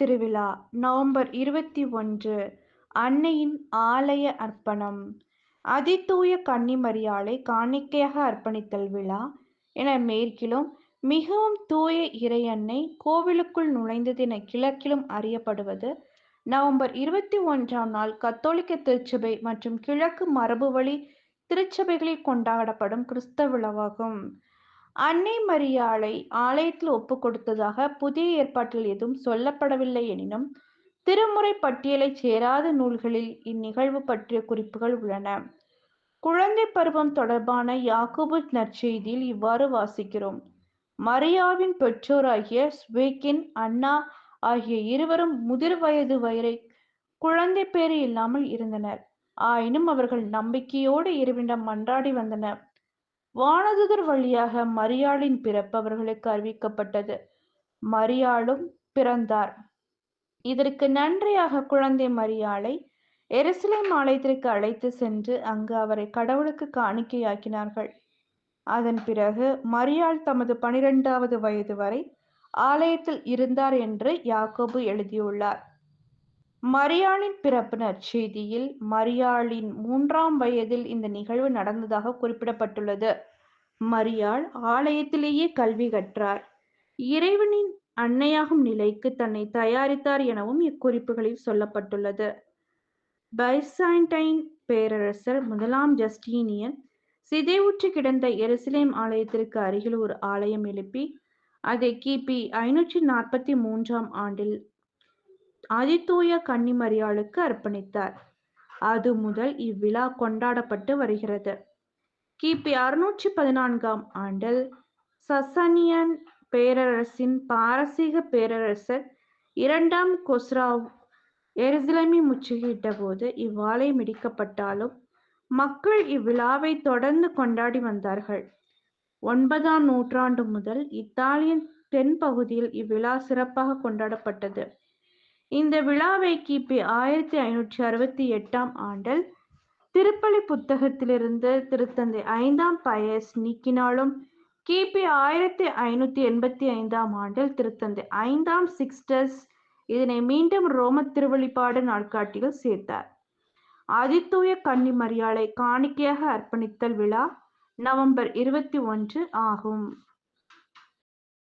திருவிழா நவம்பர் இருபத்தி ஒன்று அன்னையின் ஆலய அர்ப்பணம். அதிதூய கன்னிமரியாளை காணிக்கையாக அர்ப்பணித்தல் விழா. என மேற்கிலும் மிகவும் தூய இறையன்னை கோவிலுக்குள் நுழைந்ததென கிழக்கிலும் அறியப்படுவது நவம்பர் இருபத்தி ஒன்றாம் நாள் கத்தோலிக்க திருச்சபை மற்றும் கிழக்கு மரபு வழி திருச்சபைகளில் கொண்டாடப்படும் கிறிஸ்தவ விழாவாகும். அன்னை மரியாளை ஆலயத்தில் ஒப்பு கொடுத்ததாக புதிய ஏற்பாட்டில் எதுவும் சொல்லப்படவில்லை எனினும் திருமுறை பட்டியலைச் சேராத நூல்களில் இந்நிகழ்வு பற்றிய குறிப்புகள் உள்ளன. குழந்தை பருவம் தொடர்பான யாக்கோபு நற்செய்தியில் இவ்வாறு வாசிக்கிறோம். மரியாவின் பெற்றோராகிய ஸ்வேக்கின் அண்ணா ஆகிய இருவரும் முதிர் வயது வரை குழந்தை பேறு இல்லாமல் இருந்தனர். ஆயினும் அவர்கள் நம்பிக்கையோடு இருவிடம் மன்றாடி வந்தனர். வானதுதர் வழியாக மரியாளின் பிறப்பு அவர்களுக்கு அறிவிக்கப்பட்டது. மரியாளும் பிறந்தார். இதற்கு நன்றியாக குழந்தை மரியாளை எருசலேம் ஆலயத்திற்கு அழைத்து சென்று அங்கு அவரை கடவுளுக்கு காணிக்கையாக்கினார்கள். அதன் பிறகு மரியாள் தமது பனிரெண்டாவது வயது வரை ஆலயத்தில் இருந்தார் என்று யாக்கோபு எழுதியுள்ளார். மரியாளின் பிறப்பு நற்செய்தியில் மரியாளின் மூன்றாம் வயதில் இந்த நிகழ்வு நடந்ததாக குறிப்பிடப்பட்டுள்ளது. மரியாள் ஆலயத்திலேயே கல்வி கற்றார். இறைவனின் அன்னையாகும் நிலைக்கு தன்னை தயாரித்தார் எனவும் இக்குறிப்புகளில் சொல்லப்பட்டுள்ளது. பைசாண்டைன் பேரரசர் முதலாம் ஜஸ்டீனியன் சிதைவுற்று கிடந்த எருசலேம் ஆலயத்திற்கு அருகில் ஒரு ஆலயம் எழுப்பி அதை கிபி ஐநூற்றி நாற்பத்தி மூன்றாம் ஆண்டில் அதிதூய கன்னிமரியாளுக்கு அர்ப்பணித்தார். அது முதல் இவ்விழா கொண்டாடப்பட்டு வருகிறது. கிபி அறுநூற்றி பதினான்காம் ஆண்டில் சசனியன் பேரரசின் பாரசீக பேரரசர் இரண்டாம் கொஸ்ராவ் எருசலேமை முற்றுகையிட்ட போது இவ்வாலை மிடிக்கப்பட்டாலும் மக்கள் இவ்விழாவை தொடர்ந்து கொண்டாடி வந்தார்கள். ஒன்பதாம் நூற்றாண்டு முதல் இத்தாலியின் தென் பகுதியில் இவ்விழா சிறப்பாக கொண்டாடப்பட்டது. இந்த விழாவை கிபி ஆயிரத்தி ஐநூற்றி அறுபத்தி எட்டாம் ஆண்டில் திருப்பலி புத்தகத்திலிருந்து திருத்தந்தை ஐந்தாம் பயஸ் நீக்கினாலும் கிபி ஆயிரத்தி ஐநூத்தி எண்பத்தி ஐந்தாம் ஆண்டில் திருத்தந்தை ஐந்தாம் சிக்ஸ்டஸ் இதனை மீண்டும் ரோம திருவழிபாடு நாட்காட்டியில் சேர்த்தார். அதிதூய கன்னி மரியாளை காணிக்கையாக அர்ப்பணித்தல் விழா நவம்பர் இருபத்தி ஒன்று ஆகும்.